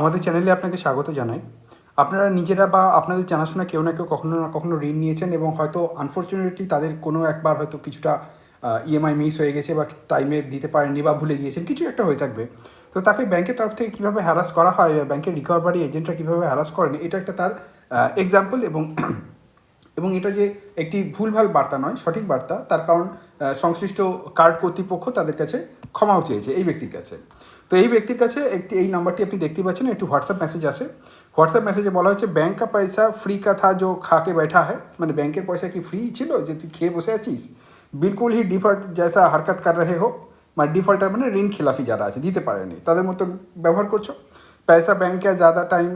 আমাদের চ্যানেলে আপনাকে স্বাগত জানাই। আপনারা নিজেরা বা আপনাদের জানাশোনা কেউ না কেউ কখনো না কখনো ঋণ নিয়েছেন এবং হয়তো আনফর্চুনেটলি তাদের কোনো একবার হয়তো কিছুটা ইএমআই মিস হয়ে গেছে বা টাইমে দিতে পারেননি বা ভুলে গিয়েছেন, কিছু একটা হয়ে থাকবে। তো তাকে ব্যাংকের তরফ থেকে কীভাবে হ্যারাস করা হয় বা ব্যাংকের রিকভারি এজেন্টরা কীভাবে হ্যারাস করেন, এটা একটা তার এক্সাম্পল এবং এবং এটা যে একটি ভুলভাল বার্তা নয়, সঠিক বার্তা, তার কারণ সংশ্লিষ্ট কার্ড কর্তৃপক্ষ তাদের কাছে ক্ষমাও চেয়েছে এই ব্যক্তির কাছে। তো এই ব্যক্তির কাছে একটি এই নাম্বারটি আপনি দেখতে পাচ্ছেন একটু হোয়াটসঅ্যাপ মেসেজ আসে হোয়াটসঅ্যাপ মেসেজে বলা হচ্ছে ব্যাংক কা পয়সা ফ্রি কা থা जो খাকে बैठा है মানে ব্যাংকের পয়সা কি ফ্রি ছিল যে তুই খেয়ে বসে আছিস বিলকুল হি ডিফল্ট জেসা হরকত কর রহে হো মানে ডিফল্টার মানে ঋণ খেলাফি যারা আছে দিতে পারেনি তাদের মতন ব্যবহার করছো পয়সা ব্যাংকে ज़्यादा টাইম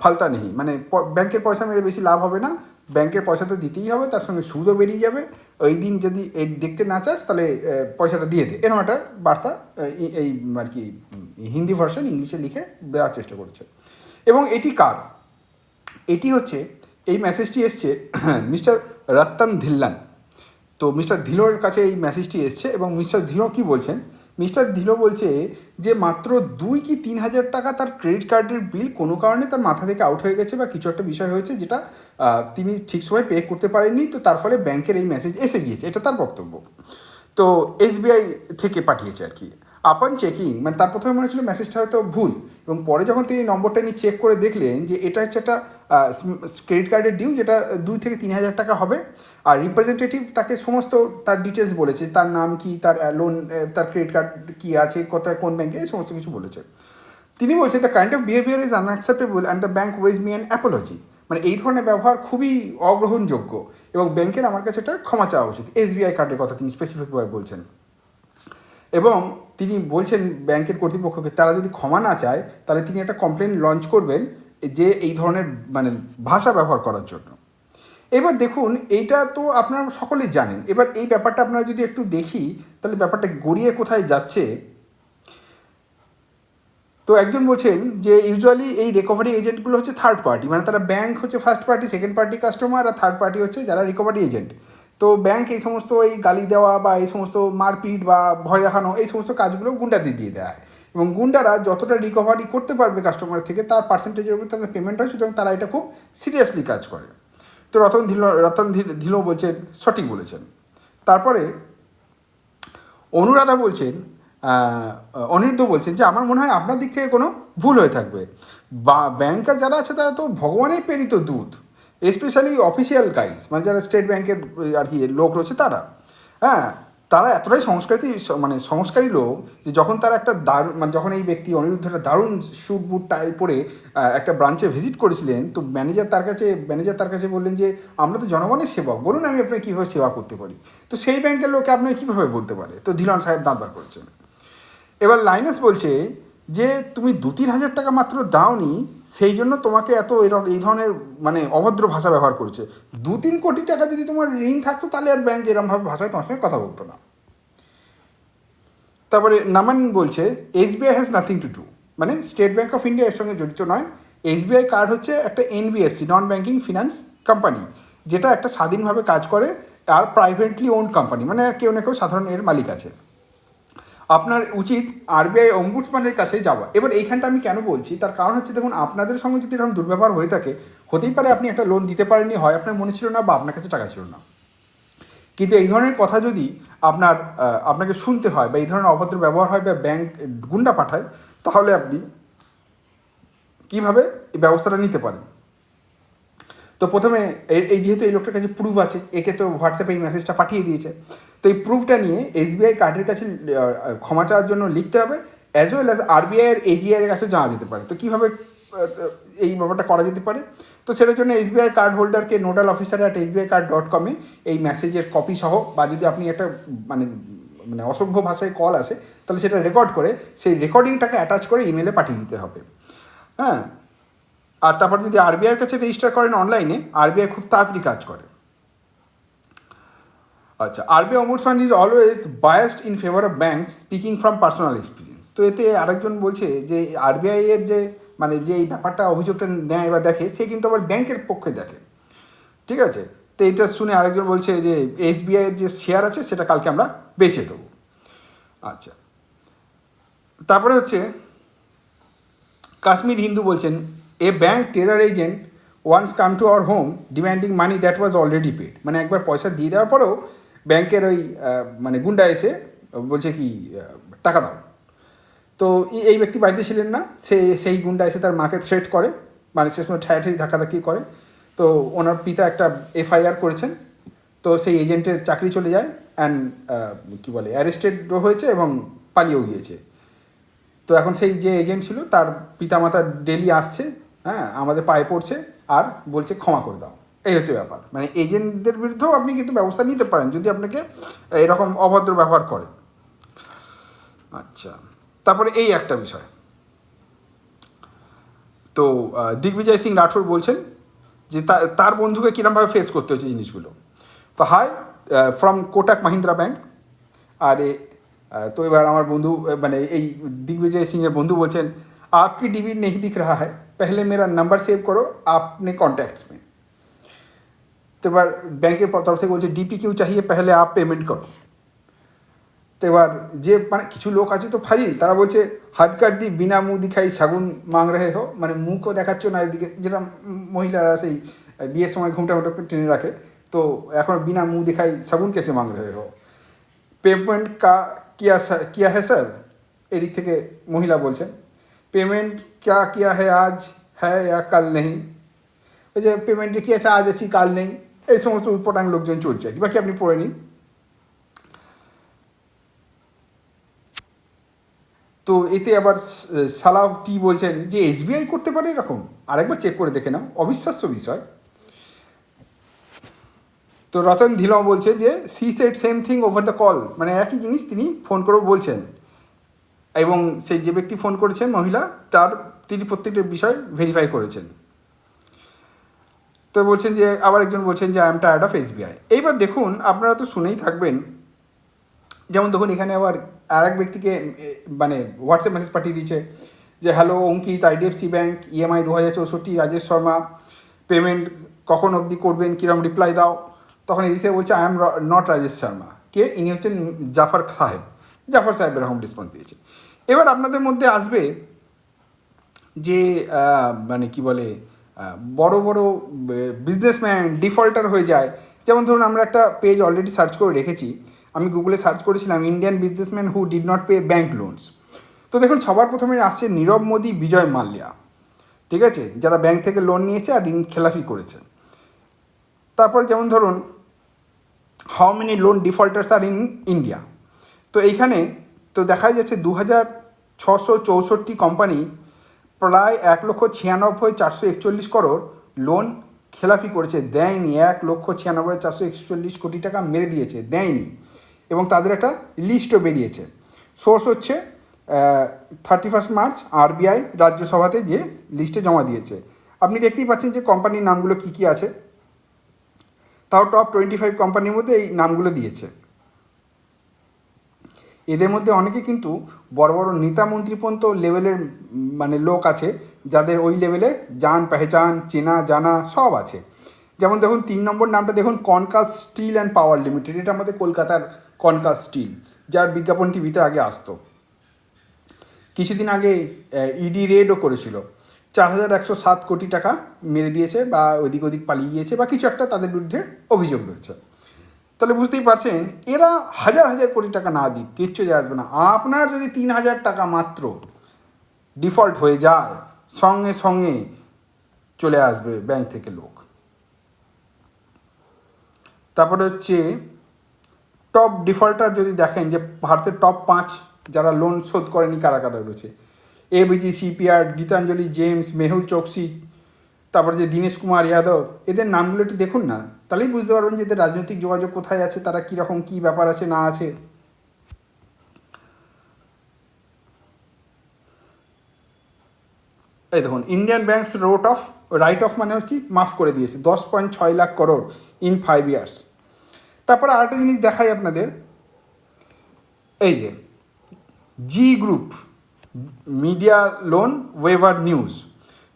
ফালতা নেই মানে প- ব্যাংকের পয়সা মেরে বেশি লাভ হবে না ব্যাংকের পয়সা তো দিতেই হবে, তার সঙ্গে সুদও বেরিয়ে যাবে। ওই দিন যদি এই দেখতে না চাস, তাহলে পয়সাটা দিয়ে দে। এরকম একটা বার্তা এই- আর কি, হিন্দি ভার্সন ইংলিশে লিখে দেওয়ার চেষ্টা করেছে। এবং এটি কার? এটি হচ্ছে, এই মেসেজটি এসছে, মিস্টার রত্তন ধিল্লান। তো মিস্টার ধিলোর কাছে এই মেসেজটি এসছে এবং মিস্টার ধিলো কি বলছেন? মিস্টার ধিলো বলছে যে মাত্র দুই কি তিন হাজার টাকা তার ক্রেডিট কার্ডের বিল কোনো কারণে তার মাথা থেকে আউট হয়ে গেছে বা কিছু একটা বিষয় হয়েছে যেটা তিনি ঠিক সময় পে করতে পারেননি। তো তার ফলে ব্যাংকের এই মেসেজ এসে গিয়েছে। এটা তার বক্তব্য। তো এসবিআই থেকে পাঠিয়েছে আর কি। আপন চেকিং মানে তার প্রথমে মনে হচ্ছিল মেসেজটা হয়তো ভুল এবং পরে যখন তিনি নম্বরটা নিয়ে চেক করে দেখলেন যে এটা হচ্ছে একটা ক্রেডিট কার্ডের ডিউ যেটা দুই থেকে তিন হাজার টাকা হবে আর রিপ্রেজেন্টেটিভ তাকে সমস্ত তার ডিটেলস বলেছে, তার নাম কি, তার লোন তার ক্রেডিট কার্ড কী আছে, কোথায়, কোন ব্যাঙ্কে এই সমস্ত কিছু বলেছে। তিনি বলছেন the kind of behaviour is unacceptable and the bank owes me an apology মানে এই ধরনের ব্যবহার খুবই অগ্রহণযোগ্য এবং ব্যাংকের আমার কাছে এটা ক্ষমা চাওয়া উচিত। এসবিআই কার্ডের কথা তিনি স্পেসিফিকভাবে বলছেন। এবং তিনি বলছেন ব্যাংকের কর্তৃপক্ষকে, তারা যদি ক্ষমা না চায়, তাহলে তিনি একটা কমপ্লেন লঞ্চ করবেন যে এই ধরনের মানে ভাষা ব্যবহার করার জন্য। এবার দেখুন, এইটা তো আপনারা সকলেই জানেন। এবার এই ব্যাপারটা আপনারা যদি একটু দেখি, তাহলে ব্যাপারটা গড়িয়ে কোথায় যাচ্ছে? তো একজন বলছেন যে ইউজুয়ালি এই রিকভারি এজেন্টগুলো হচ্ছে থার্ড পার্টি মানে তারা ব্যাংক হচ্ছে first party second party customer আর থার্ড পার্টি হচ্ছে যারা রিকভারি এজেন্ট তো ব্যাংক এই সমস্ত এই গালি দেওয়া বা এই সমস্ত মারপিট বা ভয় দেখানো, এই সমস্ত কাজগুলো গুন্ডাদের দিয়ে দেয় এবং গুন্ডারা যতটা রিকভারি করতে পারবে কাস্টমার থেকে, তার পার্সেন্টেজের উপর তাদের পেমেন্ট হয়, সুতরাং তারা এটা খুব সিরিয়াসলি কাজ করে। তো রতন ধিল, রতন ধিল- বলছেন, সঠিক বলেছেন। তারপরে অনুরাধা বলছেন অনিরুদ্ধ বলছেন যে, আমার মনে হয় আপনার দিক থেকে কোনো ভুল হয়ে থাকবে। বা, ব্যাংকার যারা আছে, তারা তো ভগবানের প্রেরিত দুধ স্পেশালি অফিসিয়াল গাইজ মানে যারা স্টেট ব্যাংকের আর কি, লোক রয়েছে তারা। হ্যাঁ তারা এতটাই সংস্কৃতি মানে সংস্কারী লোক যে যখন তারা একটা দারুণ মানে যখন এই ব্যক্তি অনিরুদ্ধ একটা দারুণ স্যুট বুট টাই পরে একটা ব্রাঞ্চে ভিজিট করেছিলেন, তো ম্যানেজার তার কাছে ম্যানেজার তার কাছে বললেন যে, আমরা তো জনগণের সেবক, বলুন আমি আপনাকে কীভাবে সেবা করতে পারি? তো সেই ব্যাংকের লোকে আপনাকে কীভাবে বলতে পারে তো ধিলন সাহেব দাঁত বার করেছেন। এবার লাইনাস বলছে যে তুমি দু তিন হাজার টাকা মাত্র দাওনি, সেই জন্য তোমাকে এত এই ধরনের মানে অভদ্র ভাষা ব্যবহার করেছে। দু তিন কোটি টাকা যদি তোমার ঋণ থাকতো, তাহলে আর ব্যাংক এরমভাবে ভাষায় তোমার সঙ্গে কথা বলতো না। তারপরে নামান বলছে, SBI has nothing to do মানে স্টেট ব্যাঙ্ক অফ ইন্ডিয়া এর সঙ্গে জড়িত নয়। এসবিআই কার্ড হচ্ছে একটা NBFC non banking finance company যেটা একটা স্বাধীনভাবে কাজ করে, আর প্রাইভেটলি ওন কোম্পানি মানে কেউ না কেউ সাধারণ এর মালিক আছে। আপনার উচিত আরবিআই অম্বুডসম্যানের কাছে যাওয়া। এবার এইখানটা আমি কেন বলছি? তার কারণ হচ্ছে দেখুন, আপনাদের সঙ্গে যদি এরকম দুর্ব্যবহার হয়ে থাকে, হতেই পারে আপনি একটা লোন দিতে পারেননি, হয় আপনার মনে ছিল না বা আপনার কাছে টাকা ছিল না। কিন্তু এই ধরনের কথা যদি আপনার আপনাকে শুনতে হয় বা এই ধরনের অভদ্র ব্যবহার হয় বা ব্যাংক গুন্ডা পাঠায়, তাহলে আপনি কীভাবে এই ব্যবস্থাটা নিতে পারেন? তো প্রথমে এই- যেহেতু এই লোকটার কাছে প্রুফ আছে, একে তো হোয়াটসঅ্যাপে এই মেসেজটা পাঠিয়ে দিয়েছে। তো এই প্রুফটা নিয়ে এসবিআই কার্ডের কাছে ক্ষমা চাওয়ার জন্য লিখতে হবে অ্যাজ ওয়েল অ্যাজ আরবিআই এর এজিআই এর কাছে জানা যেতে পারে। তো কীভাবে এই ব্যাপারটা করা যেতে পারে? তো সেটার জন্য SBI card হোল্ডারকে nodal officer at SBI card dot কমে এই মেসেজের কপি সহ, বা যদি আপনি একটা মানে মানে অসভ্য ভাষায় কল আসে, তাহলে সেটা রেকর্ড করে, সেই রেকর্ডিংটাকে অ্যাটাচ করে ইমেলে পাঠিয়ে দিতে হবে। হ্যাঁ? আর তারপর যদি আরবিআইয়ের কাছে রেজিস্টার করেন অনলাইনে আরবিআই খুব তাড়াতাড়ি কাজ করে। আচ্ছা RBI ombudsman is always biased in favour of bank speaking from personal experience তো এতে আরেকজন বলছে যে আরবিআই এর যে মানে যে এই ব্যাপারটা, অভিযোগটা নেয় বা দেখে, সে কিন্তু আবার ব্যাংকের পক্ষে দেখে। ঠিক আছে? তো এটা শুনে আরেকজন বলছে যে এসবিআই এর যে শেয়ার আছে, সেটা কালকে আমরা বেচে দেবো। আচ্ছা। তারপরে হচ্ছে, কাশ্মীর হিন্দু বলছেন a bank terror agent once come to our home demanding money that was already paid মানে একবার পয়সা দিয়ে দেওয়ার পরেও ব্যাংকের ওই মানে গুন্ডা এসে বলছে কি টাকা দাও। তো এই- ব্যক্তি বাড়িতে ছিলেন না, সে, সেই গুন্ডা এসে তার মাকে থ্রেট করে মানে শেষ সময় ঠায়াঠাই ধাক্কাধাক্কি করে। তো ওনার পিতা একটা এফআইআর করেছেন, তো সেই এজেন্টের চাকরি চলে যায় অ্যান্ড কী বলে অ্যারেস্টেডও হয়েছে এবং পালিয়েও গিয়েছে। তো এখন সেই যে এজেন্ট ছিল, তার পিতামাতা ডেলি আসছে হ্যাঁ আমাদের পায়ে পড়ছে আর বলছে ক্ষমা করে দাও। এই হচ্ছে ব্যাপার। মানে এজেন্টদের বিরুদ্ধেও আপনি কিন্তু ব্যবস্থা নিতে পারেন যদি আপনাকে এরকম অভদ্র ব্যবহার করে আচ্ছা তারপরে এই একটা বিষয়। তো দিগ্বিজয় সিং রাঠোর বলছেন যে তার বন্ধুকে কীরমভাবে ফেস করতে হচ্ছে জিনিসগুলো? তো hi from Kotak Mahindra bank আর এ তো এবার আমার বন্ধু মানে এই দিগ্বিজয় সিংয়ের বন্ধু বলছেন আপকি ডিবি নেই দিখ রাহা হ্যায় पहले मेरा नंबर सेव करो आपने कॉन्टैक्ट्स में তো এবার ব্যাংকের তরফ থেকে বলছে ডিপি কিউ চাহিয়ে পেহলে আপ পেমেন্ট করো তো এবার যে মানে কিছু লোক আছে তো ফাজিল তারা বলছে হাত কাট দি বিনা মুখ দিখাই সাগুন মাং রেহে হো মানে মুখও দেখাচ্ছ না এদিকে যেটা উম মহিলারা সেই বিয়ের সময় ঘুমটা ঘুমটা টেনে রাখে তো এখন বিনা মুখ দিখাই সাগুন কেসে মাং রেহে হো পেমেন্ট কা কিয়া सा- किया है सर এদিক থেকে মহিলা বলছেন পেমেন্ট क्या किया है आज है या कल नहीं ওই যে পেমেন্ট কি আছে আজ আছি কাল নেই এই সমস্ত উৎপটাং লোকজন চলছে আর কি। বাকি আপনি পড়ে নিন তো এতে আবার সালাহ টি বলছেন যে এসবিআই করতে পারে এরকম আরেকবার চেক করে দেখে নাও অবিশ্বাস্য বিষয় তো রতন ধিলম বলছে যে she said same thing over the call মানে একই জিনিস তিনি ফোন করেও বলছেন এবং সেই যে ব্যক্তি ফোন করেছেন মহিলা, তার তিনি প্রত্যেকটা বিষয় ভেরিফাই করেছেন। তো বলছেন যে, আবার একজন বলছেন যে I am tired of SBI এইবার দেখুন, আপনারা তো শুনেই থাকবেন। যেমন দেখুন এখানে আবার আর এক ব্যক্তিকে মানে হোয়াটসঅ্যাপ মেসেজ পাঠিয়ে দিয়েছে যে hello Ankit IDFC bank EMI দু হাজার চৌষট্টি, রাজেশ শর্মা পেমেন্ট কখন অবধি করবেন কীরকম রিপ্লাই দাও? তখন এদিক থেকে বলছে I am not Rajesh Sharma. কে? ইনি হচ্ছেন জাফর সাহেব। জাফর সাহেব এরকম রেসপন্স দিয়েছে। এবার আপনাদের মধ্যে আসবে যে মানে কি বলে বড় বড় বিজনেসম্যান ডিফল্টার হয়ে যায়। যেমন ধরুন আমরা একটা পেজ অলরেডি সার্চ করে রেখেছি। আমি গুগলে সার্চ করেছিলাম Indian businessman who did not pay bank loans তো দেখুন, সবার প্রথমে আসছে নীরব মোদী, বিজয় মাল্যা। ঠিক আছে? যারা ব্যাংক থেকে লোন নিয়েছে আর ঋণ খেলাফি করেছে। তারপর যেমন ধরুন how many loan defaulters are in India তো এইখানে তো দেখা যাচ্ছে দু হাজার ছশো চৌষট্টি কোম্পানি প্রায় এক লক্ষ ছিয়ানব্বই চারশো একচল্লিশ করোড় লোন খেলাপি করেছে, দেয়নি। এক লক্ষ ছিয়ানব্বই চারশো একচল্লিশ কোটি টাকা মেরে দিয়েছে, দেয়নি। এবং তাদের একটা লিস্টও বেরিয়েছে। সোর্স হচ্ছে থার্টি ফার্স্ট মার্চ আরবিআই রাজ্যসভাতে যে লিস্টে জমা দিয়েছে। আপনি দেখতেই পাচ্ছেন যে কোম্পানির নামগুলো কী কী আছে? তাও টপ টোয়েন্টি ফাইভ কোম্পানির মধ্যে এই নামগুলো দিয়েছে। এদের মধ্যে অনেকে কিন্তু বড় বড় নেতা মন্ত্রী পর্যন্ত লেভেলের মানে লোক আছে, যাদের ওই লেভেলে জান, পেহচান, চেনা, জানা সব আছে। যেমন দেখুন, তিন নম্বর নামটা দেখুন, Concast steel and power limited. এটা আমাদের কলকাতার কনকাস স্টিল, যার বিজ্ঞাপন টিভিতে আগে আসতো। কিছুদিন আগে ইডি রেডও করেছিল। চার হাজার একশো সাত কোটি টাকা মেরে দিয়েছে বা ওদিক ওদিক পালিয়ে গিয়েছে বা কিছু একটা তাদের বিরুদ্ধে অভিযোগ রয়েছে। তাহলে বুঝতেই পারছেন, এরা হাজার হাজার কোটি টাকা না দিক, কিচ্ছু যায় আসবে না। আপনার যদি তিন হাজার টাকা মাত্র ডিফল্ট হয়ে যায়, সঙ্গে সঙ্গে চলে আসবে ব্যাংক থেকে লোক। তারপরে হচ্ছে, টপ ডিফল্টার যদি দেখেন যে ভারতের টপ পাঁচ যারা লোন শোধ করেনি কারা কারা রয়েছে ABG CPR Gitanjali, gems, Mehul Choksi তারপরে যে দীনেশ কুমার যাদব এদের নামগুলো একটু দেখুন না। তাহলেই বুঝতে পারবেন যে এদের রাজনৈতিক যোগাযোগ কোথায় আছে, তারা কীরকম কী ব্যাপার আছে, না আছে। এই দেখুন Indian banks wrote off write off মানে কি, মাফ করে দিয়েছে, দশ পয়েন্ট ছয় lakh crore in five years তারপরে আরেকটা জিনিস দেখাই আপনাদের। এই যে Zee group media loan waiver news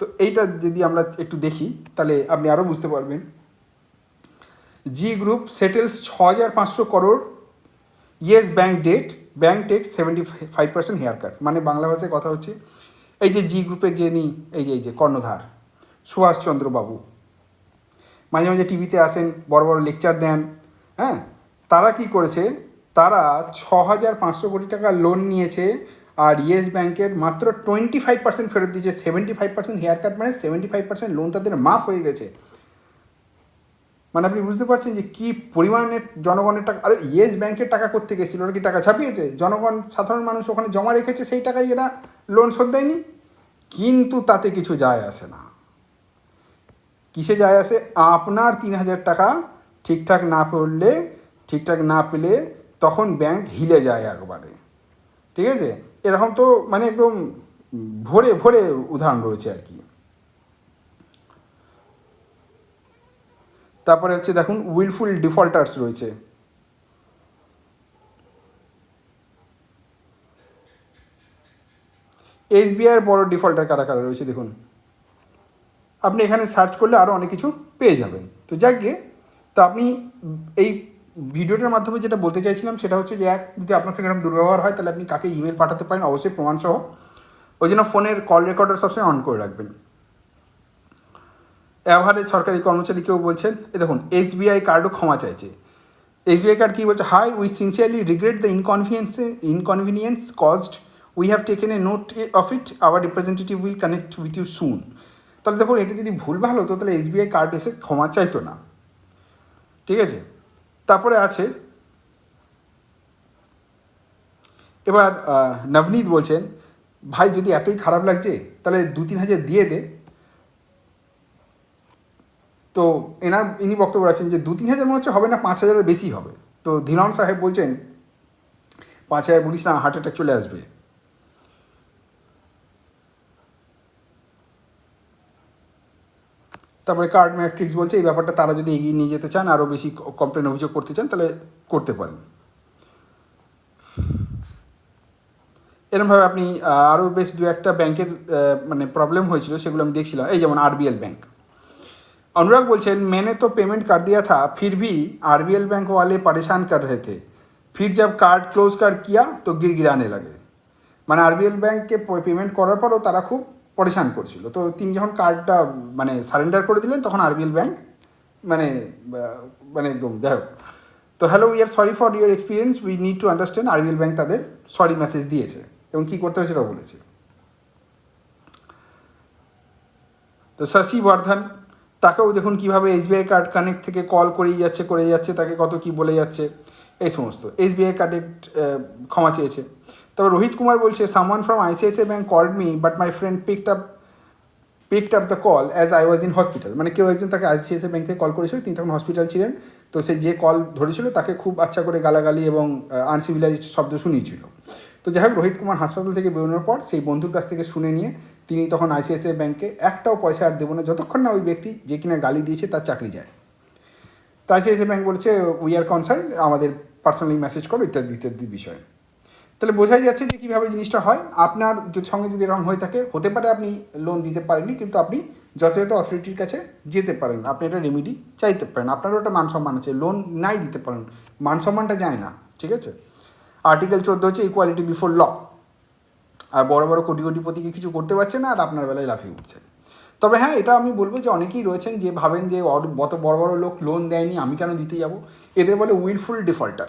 তো এইটা যদি আমরা একটু দেখি, তাহলে আপনি আরও বুঝতে পারবেন। জি গ্রুপ সেটেলস ছ হাজার পাঁচশো crore Yes bank debt bank takes seventy five percent haircut মানে বাংলা ভাষায় কথা হচ্ছে, এই যে জি গ্রুপের যে নি এই যে এই যে কর্ণধার সুভাষচন্দ্র বাবু। মাঝে মাঝে টিভিতে আসেন, বড় বড় লেকচার দেন হ্যাঁ? তারা কি করেছে? তারা ছ হাজার পাঁচশো কোটি টাকা লোন নিয়েছে আর ইয়েস ব্যাংকের মাত্র টোয়েন্টি ফাইভ পার্সেন্ট ফেরত দিয়েছে seventy five percent haircut মানে সেভেন্টি ফাইভ পার্সেন্ট লোন তাদের মাফ হয়ে গেছে। মানে আপনি বুঝতে পারছেন যে কী পরিমাণের জনগণের টাকা আরে ইয়েস ব্যাংকের টাকা করতে গেছিল ওরা কি টাকা ছাপিয়েছে? জনগণ, সাধারণ মানুষ ওখানে জমা রেখেছে সেই টাকাই এরা লোন শোধ দেয়নি? কিন্তু তাতে কিছু যায় আসে না। কিসে যায় আসে? আপনার তিন হাজার টাকা ঠিকঠাক না পড়লে, ঠিকঠাক না পেলে তখন ব্যাংক হিলে যায় একবারে। ঠিক আছে? এরকম তো মানে একদম ভরে ভরে উদাহরণ রয়েছে আর কি। তারপরে হচ্ছে দেখুন উইলফুল ডিফল্টার্স রয়েছে। এসবিআইয়ের বড় ডিফল্টার কারা কারা রয়েছে দেখুন। আপনি এখানে সার্চ করলে আরও অনেক কিছু পেয়ে যাবেন। তো যাক গিয়ে তো আপনি এই ভিডিওটার মাধ্যমে যেটা বলতে চাইছিলাম সেটা হচ্ছে যে এক, যদি আপনার সঙ্গে এরকম দুর্ব্যবহার হয়, তাহলে আপনি কাকে ইমেল পাঠাতে পারেন? অবশ্যই প্রমাণ প্রমাণসহ। ওই জন্য ফোনের কল রেকর্ডার সবসময় অন করে রাখবেন। অ্যাভারেজ সরকারি কর্মচারী কেউ বলছেন, এ দেখুন এসবিআই কার্ডও ক্ষমা চাইছে। এসবিআই কার্ড কী বলছে, hi we sincerely regret the inconvenience inconvenience caused we have taken a note of it our representative will connect with you soon তাহলে দেখুন, এটা যদি ভুলভাল হতো, তাহলে এসবিআই কার্ড এসে ক্ষমা চাইতো না। ঠিক আছে? তারপরে আছে, এবার নবনীত বলছেন, ভাই, যদি এতই খারাপ লাগছে, তাহলে দু তিন হাজার দিয়ে দে। তো এনার, ইনি বক্তব্য রাখছেন যে, দু তিন হাজার মনে হচ্ছে হবে না, পাঁচ হাজারের বেশি হবে। তো ধীরন সাহেব বলছেন, পাঁচ হাজার বলিস না, হার্ট অ্যাটাক চলে আসবে। তারপরে কার্ড ম্যাট্রিক্স বলছে, এই ব্যাপারটা তারা যদি এগিয়ে নিয়ে যেতে চান আরও বেশি কমপ্লেন অভিযোগ করতে চান, তাহলে করতে পারেন। এরমভাবে আপনি আরও বেশ দু একটা ব্যাংকের মানে প্রবলেম হয়েছিল, সেগুলো আমি দেখছিলাম। এই যেমন আরবিএল ব্যাংক অনুরাগ বলছেন, মেনে তো পেমেন্ট कर দিয়া থা, ফির ভি আরবিএল ব্যাংক ওয়ালে परेशान কর রে থে। ফির जब কার্ড ক্লোজ কার্ড কিয়া, তো গিরগিরানে লাগে। মানে আরবিএল ব্যাংককে পেমেন্ট করার পরও তারা খুব পরেশান করছিল। তো তিনি যখন কার্ডটা মানে সারেন্ডার করে দিলেন, তখন আরবিএল ব্যাংক মানে মানে একদম, যাই হোক। তো hello we are sorry for your experience we need to understand RBL bank তাদের সরি মেসেজ দিয়েছে। এবং কী করতে হবে সেটাও বলেছে। তো শশী বর্ধন, তাকেও দেখুন কীভাবে এসবিআই কার্ড কানেক্ট থেকে কল করেই যাচ্ছে করে যাচ্ছে, তাকে কত কি বলে যাচ্ছে, এই সমস্ত। এসবিআই কানেক্ট ক্ষমা চেয়েছে। তারপর রোহিত কুমার বলছে someone from ICICI bank called me but my friend picked up picked up the call as I was in hospital মানে কেউ একজন তাকে আইসিআইসিআই ব্যাংক থেকে কল করেছিল, তিনি তখন হসপিটাল ছিলেন। তো সে যে কল ধরেছিল, তাকে খুব আচ্ছা করে গালাগালি এবং আনসিভিলাইজড শব্দ শুনিয়েছিল। তো যাই হোক, রোহিত কুমার হাসপাতাল থেকে বেরোনোর পর সেই বন্ধুর কাছ থেকে শুনে নিয়ে তিনি তখন আইসিআইসিআই ব্যাংকে একটাও পয়সা আর দেবো না, যতক্ষণ না ওই ব্যক্তি যে কিনা গালি দিয়েছে তার চাকরি যায়। তো আইসিআইসিআই ব্যাঙ্ক বলছে উই আর কনসার্ন আমাদের পার্সোনালি মেসেজ করো, ইত্যাদি ইত্যাদি বিষয়। তাহলে বোঝাই যাচ্ছে যে কীভাবে জিনিসটা হয়। আপনার সঙ্গে যদি এরকম হয়ে থাকে, হতে পারে আপনি লোন দিতে পারেননি, কিন্তু আপনি যথাযথ অথরিটির কাছে যেতে পারেন। আপনি একটা রেমিডি চাইতে পারেন। আপনারও একটা মান সম্মান আছে। লোন নাই দিতে পারেন। মান সম্মানটা যায় না, ঠিক আছে? আর্টিকেল চোদ্দ হচ্ছে ইকুয়ালিটি বিফোর ল আর বড় বড় কোটি কোটিপতিকে কিছু করতে পারছে না আর আপনার বেলায় লাফিয়ে উঠছে। তবে হ্যাঁ এটা আমি বলব যে অনেকেই রয়েছেন যে ভাবেন যে অত বড় বড় লোক লোন দেয়নি, আমি কেন দিতে যাব? এদের বলে উইলফুল ডিফল্টার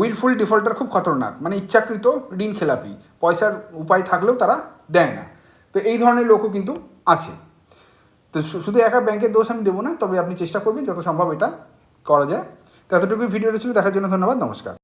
উইলফুল ডিফল্টার খুব খতরনাক মানে ইচ্ছাকৃত ঋণ খেলাপি, পয়সার উপায় থাকলেও তারা দেয় না। তো এই ধরনের লোকও কিন্তু আছে। তো শুধু একা ব্যাংকের দোষ আমি দেবো না, তবে আপনি চেষ্টা করবেন যত সম্ভব এটা করা যায়। তো এতটুকুই ভিডিওটা ছিল, দেখার জন্য ধন্যবাদ, নমস্কার।